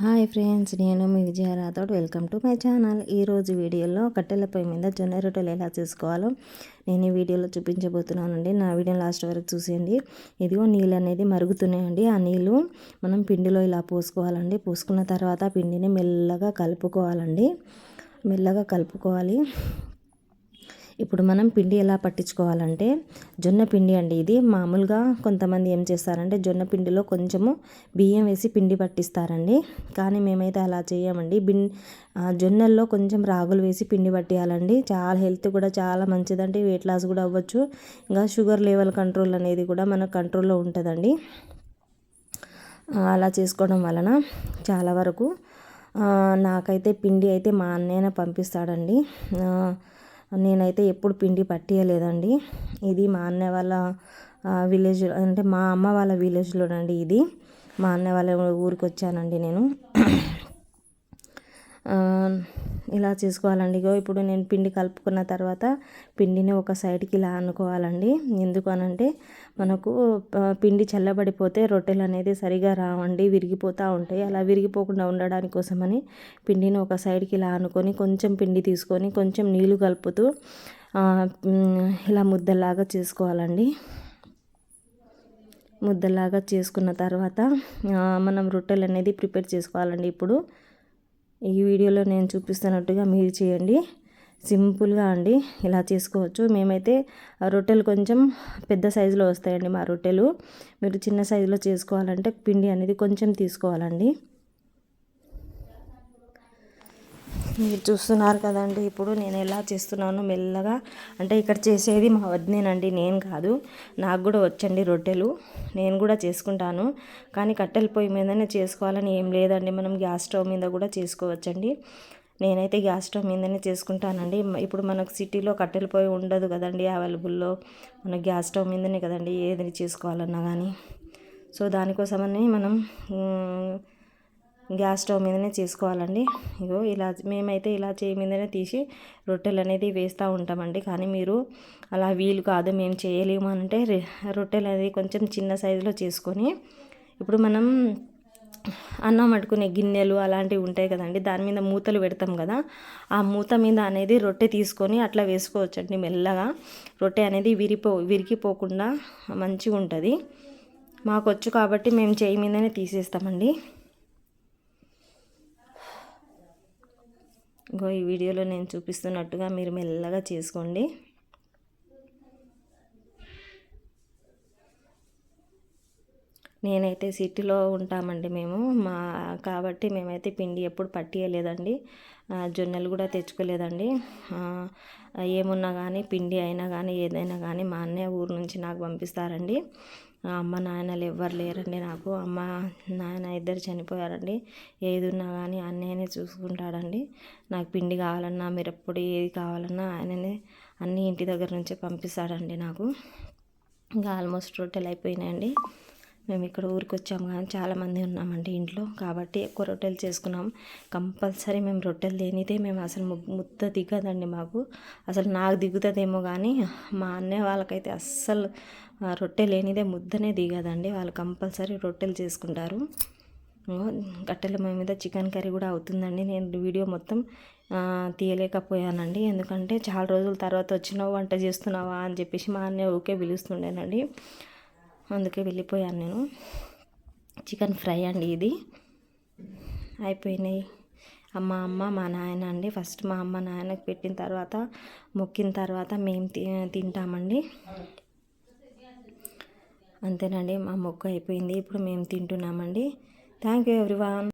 Hi friends నేను మీ Vijaya Rathod welcome to my channel. ఈరోజు వీడియోలో కట్టెల పొయ్యి మీద జొన్న రొట్టెలు ఎలా చేసుకోవాలో నేను ఈ వీడియోలో చూపించబోతున్నానండి. నా వీడియో లాస్ట్ వరకు చూసేయండి. ఇదిగో నీళ్ళు అనేది మరుగుతున్నాయండి. ఆ నీళ్ళు మనం పిండిలో ఇలా పోసుకోవాలండి. పోసుకున్న తర్వాత పిండిని మెల్లగా కలుపుకోవాలండి. మెల్లగా కలుపుకోవాలి. ఇప్పుడు మనం పిండి ఎలా పట్టించుకోవాలంటే జొన్న పిండి అండి ఇది. మామూలుగా కొంతమంది ఏం చేస్తారంటే జొన్న పిండిలో కొంచెము బియ్యం వేసి పిండి పట్టిస్తారండి. కానీ మేమైతే అలా చేయమండి. బిన్ జొన్నల్లో కొంచెం రాగులు వేసి పిండి పట్టేయాలండి. చాలా హెల్త్ కూడా చాలా మంచిదండి. వెయిట్ లాస్ కూడా అవ్వచ్చు. ఇంకా షుగర్ లెవెల్ కంట్రోల్ అనేది కూడా మన కంట్రోల్లో ఉంటుందండి. అలా చేసుకోవడం వలన చాలా వరకు నాకైతే పిండి అయితే మా అన్నయ్య పంపిస్తాడండి. నేనైతే ఎప్పుడు పిండి పట్టియలేదండి. ఇది మా అన్నయ్య వాళ్ళ విలేజ్ అంటే మా అమ్మ వాళ్ళ విలేజ్లోనండి ఇది. మా అన్నయ్య వాళ్ళ ఊరికి వచ్చానండి నేను ఇలా చేసుకోవాలండి. ఇగో ఇప్పుడు నేను పిండి కలుపుకున్న తర్వాత పిండిని ఒక సైడ్కి ఇలా అనుకోవాలండి. ఎందుకు అనంటే మనకు పిండి చల్లబడిపోతే రొట్టెలు అనేది సరిగా రావండి విరిగిపోతూ ఉంటాయి. అలా విరిగిపోకుండా ఉండడానికి కోసమని పిండిని ఒక సైడ్కి ఇలా అనుకొని కొంచెం పిండి తీసుకొని కొంచెం నీళ్ళు కలుపుతూ ఇలా ముద్దలాగా చేసుకోవాలండి. ముద్దలాగా చేసుకున్న తర్వాత మనం రొట్టెలు అనేది ప్రిపేర్ చేసుకోవాలండి ఇప్పుడు. ఈ వీడియోలో నేను చూపిస్తున్నట్టుగా మీరు చేయండి. సింపుల్గా అండి ఇలా చేసుకోవచ్చు. మేమైతే రొట్టెలు కొంచెం పెద్ద సైజులో వస్తాయండి మా రొట్టెలు. మీరు చిన్న సైజులో చేసుకోవాలంటే పిండి అనేది కొంచెం తీసుకోవాలండి. మీరు చూస్తున్నారు కదండి. ఇప్పుడు నేను ఎలా చేస్తున్నాను మెల్లగా అంటే ఇక్కడ చేసేది మా వదినేనండి. నేను కాదు. నాకు కూడా వచ్చండి రొట్టెలు. నేను కూడా చేసుకుంటాను. కానీ కట్టెల పొయ్యి మీదనే చేసుకోవాలని ఏం లేదండి. మనం గ్యాస్ స్టవ్ మీద కూడా చేసుకోవచ్చండి. నేనైతే గ్యాస్ స్టవ్ మీదనే చేసుకుంటానండి. ఇప్పుడు మనకు సిటీలో కట్టెల పొయ్యి ఉండదు కదండి అవైలబుల్లో. మన గ్యాస్ స్టవ్ మీదనే కదండి. ఏది చేసుకోవాలన్నా కానీ సో దానికోసమని మనం గ్యాస్ స్టవ్ మీదనే చేసుకోవాలండి. ఇగో ఇలా మేమైతే ఇలా చేయి మీదనే తీసి రొట్టెలు అనేది వేస్తూ ఉంటామండి. కానీ మీరు అలా వీలు కాదు మేము చేయలేము అంటే రొట్టెలు అనేది కొంచెం చిన్న సైజులో చేసుకొని ఇప్పుడు మనం అన్నం పట్టుకునే గిన్నెలు అలాంటివి ఉంటాయి కదండి దాని మీద మూతలు పెడతాం కదా ఆ మూత మీద అనేది రొట్టె తీసుకొని అట్లా వేసుకోవచ్చండి మెల్లగా. రొట్టె అనేది విరిపో విరిగిపోకుండా మంచిగా ఉంటుంది మాకు వచ్చు కాబట్టి మేము చేయి మీదనే తీసేస్తామండి. ఇంకో ఈ వీడియోలో నేను చూపిస్తున్నట్టుగా మీరు మెల్లగా చేసుకోండి. నేనైతే సిటీలో ఉంటామండి మేము. మా కాబట్టి మేమైతే పిండి ఎప్పుడు పట్టియలేదండి. జొన్నలు కూడా తెచ్చుకోలేదండి. ఏమున్నా కానీ పిండి అయినా కానీ ఏదైనా కానీ మా అన్నయ్య ఊరు నుంచి నాకు పంపిస్తారండి. అమ్మ నాయనలు ఎవ్వరు లేరండి నాకు. అమ్మ నాయన ఇద్దరు చనిపోయారండి. ఏది ఉన్నా కానీ అన్నయ్యనే చూసుకుంటాడండి. నాకు పిండి కావాలన్నా మిరప్పొడి ఏది కావాలన్నా ఆయననే అన్నీ ఇంటి దగ్గర నుంచే పంపిస్తాడండి నాకు. ఇంకా ఆల్మోస్ట్ రొట్టెలు అయిపోయినాయండి. మేము ఇక్కడ ఊరికి వచ్చాము కానీ చాలామంది ఉన్నామండి ఇంట్లో. కాబట్టి ఎక్కువ రొట్టెలు చేసుకున్నాం. కంపల్సరీ మేము రొట్టెలు లేనిదే మేము అసలు ముద్ద దిగదండి మాకు. అసలు నాకు దిగుతుందేమో కానీ మా అన్నయ్య వాళ్ళకైతే అస్సలు రొట్టె లేనిదే ముద్దనే దిగదండి. వాళ్ళు కంపల్సరీ రొట్టెలు చేసుకుంటారు. కట్టెల మీద చికెన్ కర్రీ కూడా అవుతుందండి. నేను వీడియో మొత్తం తీయలేకపోయానండి. ఎందుకంటే చాలా రోజుల తర్వాత వచ్చినావు వంట చేస్తున్నావా అని చెప్పేసి మా అన్నయ్య ఊకే పిలుస్తుండేనండి. అందుకే వెళ్ళిపోయాను నేను. చికెన్ ఫ్రై అండి ఇది. అయిపోయినాయి. మా అమ్మ మా నాయన అండి. ఫస్ట్ మా అమ్మ నాయనకి పెట్టిన తర్వాత మొక్కిన తర్వాత మేము తింటామండి. అంతేనండి మా మొక్క అయిపోయింది. ఇప్పుడు మేము తింటున్నామండి. Thank you everyone